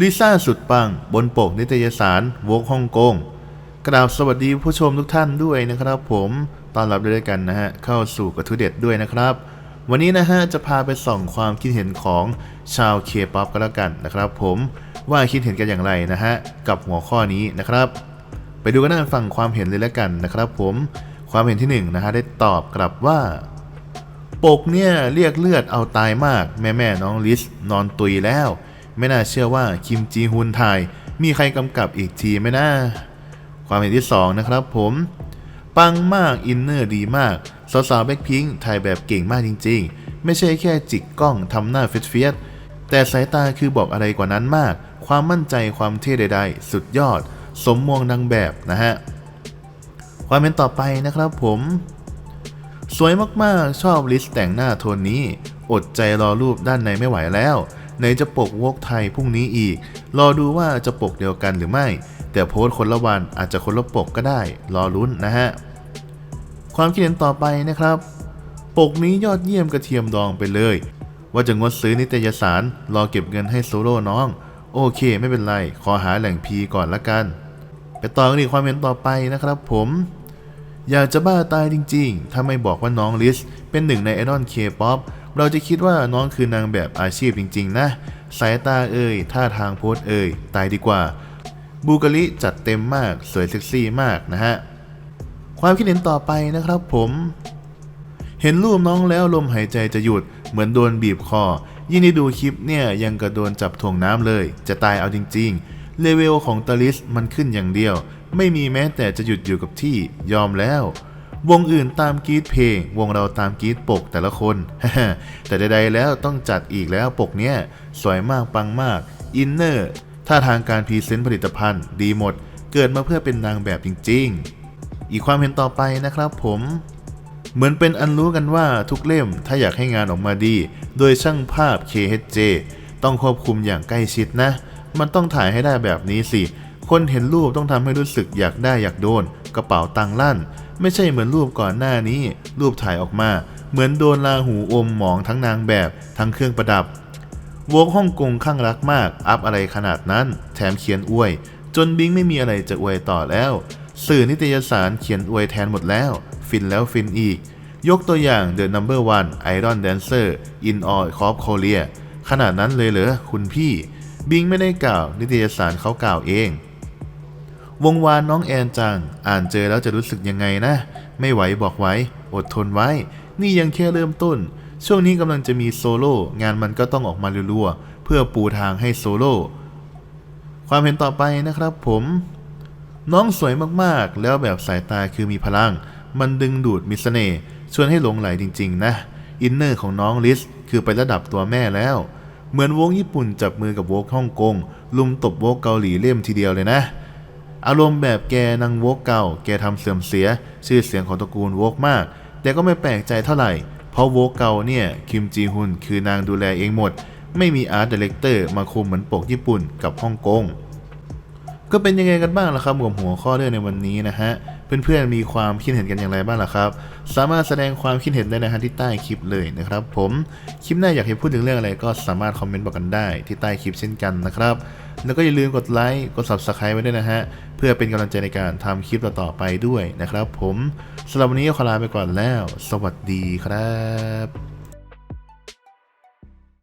ลิซ่าสุดปัง บนปกนิตยสารวกฮ่องกงกราบสวัสดีผู้ชมทุกท่านด้วยนะครับ ผมต้อนรับด้วยกันนะฮะเข้าสู่กระทุเด็ดด้วยนะครับ วันนี้นะฮะจะพาไปส่องความคิดเห็นของชาวเคป๊อปกันแล้วกันนะครับ ผมว่าคิดเห็นกันอย่างไรนะฮะกับหัวข้อนี้นะครับ ไปดูกันนะฟังความเห็นเลยแล้วกันนะครับ ผมความเห็นที่หนึ่งนะฮะได้ตอบกลับว่า ปกเนี่ยเรียกเลือดเอาตายมาก แม่แม่น้องลิสนอนตุยแล้ว ไม่น่าเชื่อว่าคิมจีฮุนถ่าย มีใครกำกับอีกทีไหมนะความเห็นที่สองนะครับผม ปังมากอินเนอร์ดีมากสาวๆแบ็คพิงถ่ายแบบเก่งมากจริง ๆ ไม่ใช่แค่จิกกล้องทำหน้าเฟียสๆแต่สายตาคือบอกอะไรกว่านั้นมาก ความมั่นใจความเท่ใดๆ สุดยอด สมมวงนางแบบนะฮะ ความเห็นต่อไปนะครับผม สวยมากๆชอบลิสต์แต่งหน้าโทนนี้ อดใจรอรูปด้านในไม่ไหวแล้ว ไหนจะปกวกไทยพรุ่งนี้อีก รอดูว่าจะปกเดียวกันหรือไม่ แต่โพสต์คนละวันอาจจะคนละปกก็ได้ รอลุ้นนะฮะ ความคิดเห็นต่อไปนะครับ ปกนี้ยอดเยี่ยมกระเทียมดองไปเลย ว่าจะงดซื้อนิตยสาร รอเก็บเงินให้โซโล่น้อง โอเค ไม่เป็นไร ขอหาแหล่งพีก่อนละกัน ไปต่อกันอีกความเห็นต่อไปนะครับ ผมอยากจะบ้าตายจริงๆ ถ้าไม่บอกว่าน้องลิสเป็นหนึ่งในไอดอลเคป๊อป เราจะคิดว่าน้องคือนางแบบอาชีพจริง ๆ นะ สายตาเอ่ยท่าทางโพสเอ่ยตายดีกว่า บูกาลิจัดเต็มมากสวยเซ็กซี่มากนะฮะ ความคิดเห็นต่อไปนะครับผมเห็นรูปน้องแล้วลมหายใจจะหยุดเหมือนโดนบีบคอ ยิ่งได้ดูคลิปเนี่ยยังกระโดนจับถ่วงน้ำเลย จะตายเอาจริงๆ เลเวลของตาลิสมันขึ้นอย่างเดียว ไม่มีแม้แต่จะหยุดอยู่กับที่ยอมแล้ว วงอื่นตามกีดเพลง วงเราตามกีดปกแต่ละคน แต่ใดๆแล้วต้องจัดอีกแล้วปกเนี้ยสวยมากปังมากอินเนอร์ท่าทางการพรีเซนต์ผลิตภัณฑ์ดีหมด เกิดมาเพื่อเป็นนางแบบจริง ๆ อีกความเห็นต่อไปนะครับผมเหมือนเป็นอันรู้กันว่าทุกเล่มถ้าอยากให้งานออกมาดี โดยช่างภาพ KHJ ต้องควบคุมอย่างใกล้ชิดนะ มันต้องถ่ายให้ได้แบบนี้สิ คนเห็นรูปต้องทำให้รู้สึกอยากได้อยากโดน กระเป๋าตังลั่น ไม่ใช่เหมือนรูปก่อนหน้านี้ รูปถ่ายออกมา เหมือนโดนลาหูอมหมองทั้งนางแบบทั้งเครื่องประดับวงฮ่องกงข้างรักมาก อัพอะไรขนาดนั้น แถมเขียนอวย จนบิงไม่มีอะไรจะอวยต่อแล้ว สื่อนิตยสารเขียนอวยแทนหมดแล้ว ฟินแล้วฟินอีก ยกตัวอย่าง The Number One Iron Dancer in All of Korea ขนาดนั้นเลยเหรอคุณพี่ บิงไม่ได้กล่าวนิตยสารเขากล่าวเอง วงวานน้องแอนจัง อ่านเจอแล้วจะรู้สึกยังไงนะ ไม่ไหวบอกไว้ อดทนไว้ นี่ยังแค่เริ่มต้น ช่วงนี้กำลังจะมีโซโล่งานมันก็ต้องออกมารัวๆเพื่อปูทางให้โซโล่ความเห็นต่อไปนะครับผม น้องสวยมากๆ แล้วแบบสายตาคือมีพลัง มันดึงดูดมีเสน่ห์ชวนให้หลงไหลจริง ๆ นะ อินเนอร์ของน้องลิสคือไประดับตัวแม่แล้ว เหมือนวงญี่ปุ่นจับมือกับวงฮ่องกงลุมตบวงเกาหลีเล่มทีเดียวเลยนะ อารมณ์แบบแกนางวกเก่า แกทำเสื่อมเสีย ชื่อเสียงของตระกูลวกมาก แต่ก็ไม่แปลกใจเท่าไหร่ เพราะวกเก่าเนี่ยคิมจีฮุนคือนางดูแลเองหมด ไม่มีอาร์ตดีเลกเตอร์มาคุมเหมือนปกญี่ปุ่นกับฮ่องกง ก็เป็นยังไงกันบ้างล่ะครับกับหัวข้อเรื่องในวันนี้นะฮะ เพื่อนๆมีความคิดเห็นกันอย่างไรบ้างล่ะครับ สามารถแสดงความคิดเห็นได้นะฮะที่ใต้คลิปเลยนะครับ ผมคลิปหน้าอยากให้พูดถึงเรื่องอะไรก็สามารถคอมเมนต์บอกกันได้ที่ใต้คลิปเช่นกันนะครับ แล้วก็อย่าลืมกดไลค์กด subscribe ไว้ด้วยนะฮะเพื่อเป็นกำลังใจในการทำคลิปต่อๆไปด้วยนะครับ ผมสำหรับวันนี้ก็ขอลาไปก่อนแล้ว สวัสดีครับ